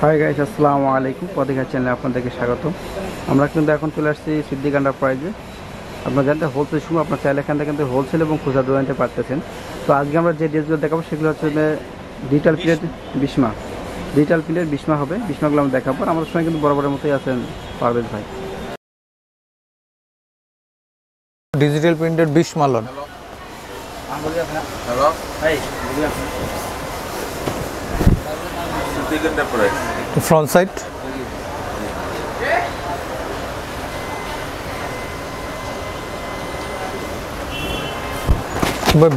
Hi guys আসসালামু আলাইকুম। পদিঘা চ্যানেলে আপনাদেরকে স্বাগত। আমরা কিন্তু এখন চলে আসছি সিদ্দিক প্রাইজে আপনারা জানতে হোলসেল সময় আপনার চাইলে এখান থেকে কিন্তু হোলসেল এবং খুচরা দোকান নিতে পারতেছেন। তো আজকে আমরা যে ড্রেসগুলো দেখাবো সেগুলো হচ্ছে ডিজিটাল প্লেট বিশমা ডিজিটাল প্লেট বিশমা হবে। বিশমাগুলো আমরা দেখাবো। আমাদের সঙ্গে কিন্তু বরাবরের মতোই আছেন পারভেজ ভাই। ডিজিটাল প্রিন্টের বিশ মালন Hello? Front side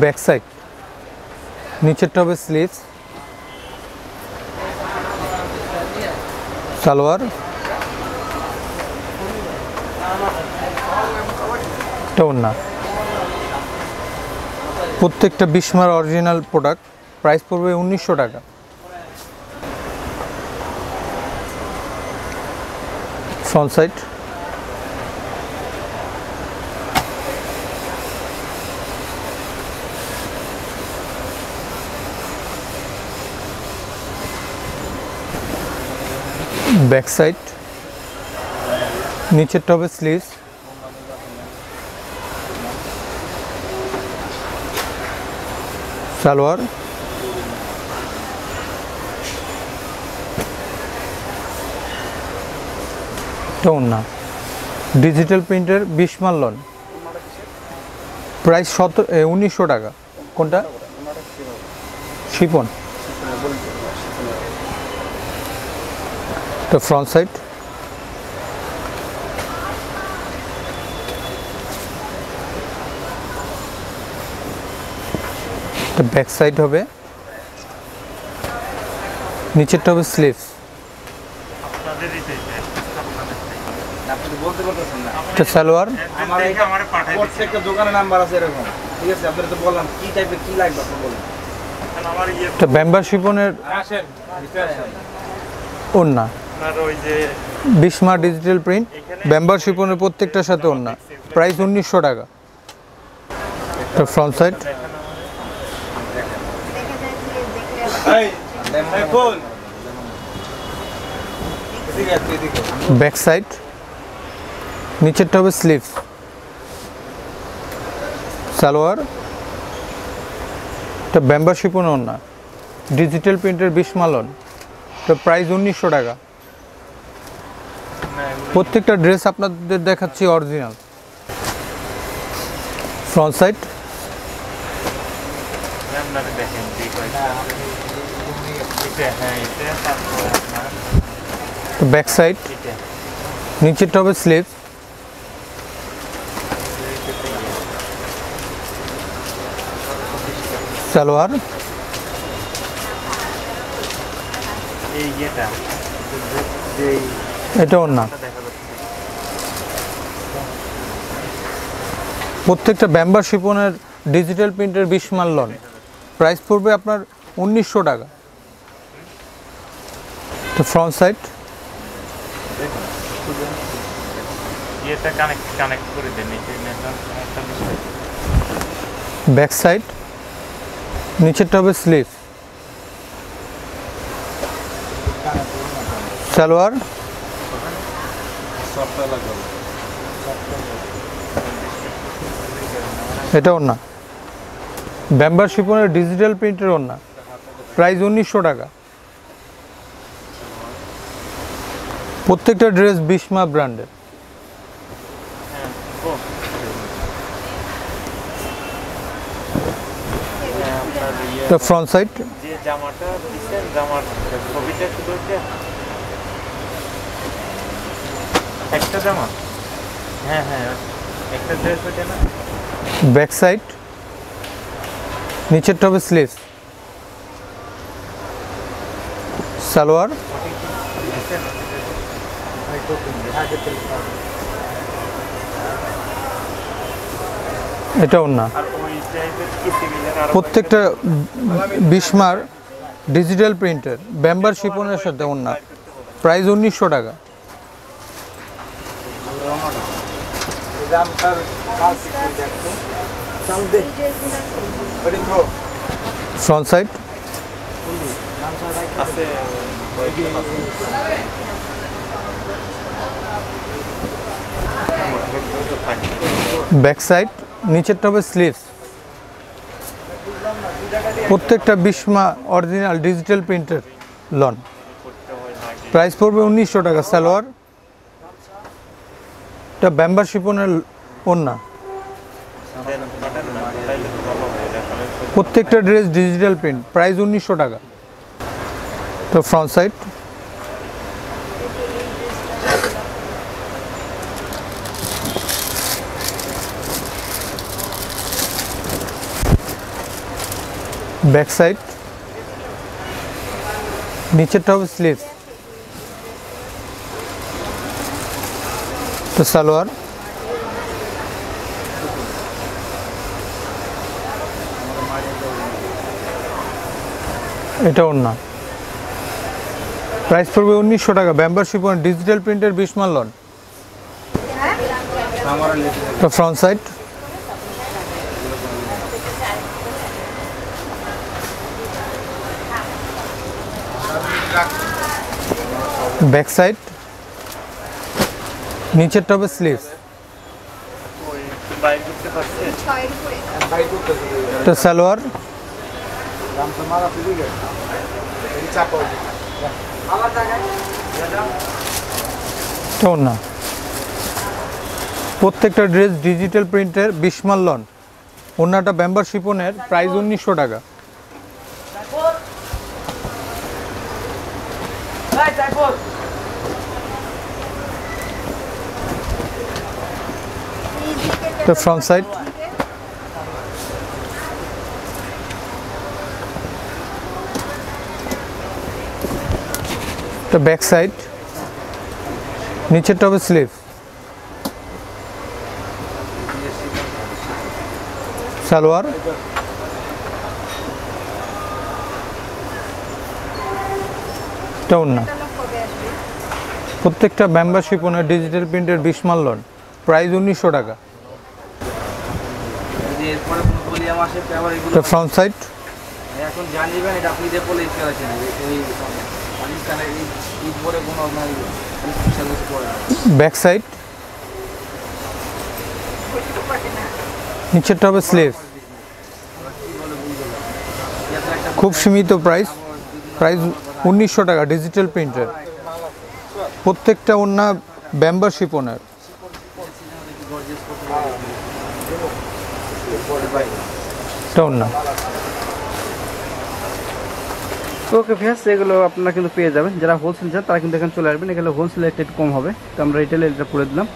back side নিচেরটা হবে স্লিভস সালোয়ার। ওড়না প্রত্যেকটা বিশমার অরিজিনাল প্রোডাক্ট প্রাইস পড়বে উনিশশো টাকা। ফ্রন্ট সাইড ব্যাক সাইড নিচেরটা হবে স্লিভস সালোয়ার টোন না। ডিজিটাল প্রিন্টের বিশ মাল লন প্রাইস সতেরো উনিশশো টাকা। কোনটা? শিপন তো ফ্রন্ট সাইড ব্যাক সাইড হবে। নিচেরটা হবে স্লিভস আপনি বলতে পারতেছেন না। এটা সালোয়ার? আমার প্রত্যেকটা দোকানের নাম্বার আছে এরকম। ঠিক আছে আপনারা তো বললাম কি টাইপের কি লাগবে আপনি বলুন। এটা ব্যাম্বার শিপনের আসেন ভিতরে আসেন। ওন্না ওই যে বিশমা ডিজিটাল প্রিন্ট ব্যাম্বার শিপনের প্রত্যেকটার সাথে ওন্না প্রাইস উনিশশো টাকা। এটা ফ্রন্ট সাইড ব্যাক সাইড নিচেরটা হবে স্লিভস সালোয়ার। এটা ব্যাম্বার শিপন না। ডিজিটাল প্রিন্টের বিশ মালন এটা প্রাইস উনিশশো টাকা। প্রত্যেকটা ড্রেস আপনাদের দেখাচ্ছি original. Front side. Back side. নিচেরটা হবে স্লিভ। সালোয়ার। এটা না। প্রত্যেকটা ব্যাম্বার শিপনের ডিজিটাল প্রিন্টের বিশ মাল লন। প্রাইস পড়বে আপনার উনিশশো টাকা। তো ফ্রন্ট সাইড ইয়েটা কানেক্ট নিচেরটা হবে স্লিভ। সালোয়ার। এটা ওর না ব্যাম্বার শিপনের ডিজিটাল প্রিন্টের না প্রাইস উনিশশো টাকা। প্রত্যেকটা ড্রেস বিশমা ব্র্যান্ডের। তো ফ্রন্ট সাইড যে জামাটা দিচ্ছেন জামার ছবিটা শুধু হচ্ছে একটা জামা? হ্যাঁ হ্যাঁ একটা ড্রেস না? ব্যাক সাইড নিচেরটা হবে স্লিভ সালোয়ার? দিচ্ছেন এটা না আর প্রত্যেকটা বিশমার ডিজিটাল প্রিন্টের ব্যাম্বার শিপনের সাথে না প্রাইস উনিশশো টাকা। ফ্রন্ট সাইড ব্যাক সাইড নিচেরটা হবে স্লিভস প্রত্যেকটা বিস্মা অরিজিনাল ডিজিটাল প্রিন্টের লন প্রাইস পড়বে উনিশশো টাকা, সালোয়ার। এটা ব্যাম্বার শিপনের প্রত্যেকটা ড্রেস ডিজিটাল প্রিন্ট প্রাইস উনিশশো টাকা। তো ফ্রন্ট সাইড ব্যাক সাইড নিচেরটা হবে স্লিভস তো সালোয়ার। এটা না প্রাইস পড়বে উনিশশো টাকা। ব্যাম্বার শিপন ডিজিটাল প্রিন্টের বিশমাল লন তো ফ্রন্ট সাইড ব্যাক সাইড নিচের হবে স্লিভস। তো সালোয়ার। না। প্রত্যেকটা ড্রেস ডিজিটাল প্রিন্টের বিশমাল লন। ব্যাম্বার শিপনের প্রাইস উনিশশো টাকা। তো ফ্রন্ট সাইড তো ব্যাক সাইড নিচেরটা হবে স্লিভ সালোয়ার। টাউন না প্রত্যেকটা মেম্বারশিপ ওনার ডিজিটাল প্রিন্টের লন প্রাইস উনিশশো টাকা। যদি এরপরে কোনো বলিয়াম আসে আবার এগুলো ফ্রন্ট সাইড এখন জানিবেন এটা আপনি যে বলে ইচ্ছে আছেন এই পাকিস্তানের এই পরে কোনো আপনার ব্যাক সাইড নিচেরটা হবে স্লিভ খুব সীমিত প্রাইস প্রাইস উনিশশো টাকা ডিজিটাল প্রিন্টের প্রত্যেকটা ওনা ব্যাম্বার শিপনের এটা না। ওকে ফেস এগুলো আপনারা কিন্তু পেয়ে যাবেন। যারা হোলসেল চান, তারা কিন্তু এখানে চলে আসবেন। এগুলো হোলসেল একটু একটু কম হবে। তো আমরা রিটেলে এটা করে দিলাম।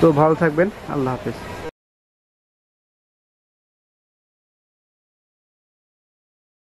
তো ভালো থাকবেন। আল্লাহ হাফিজ।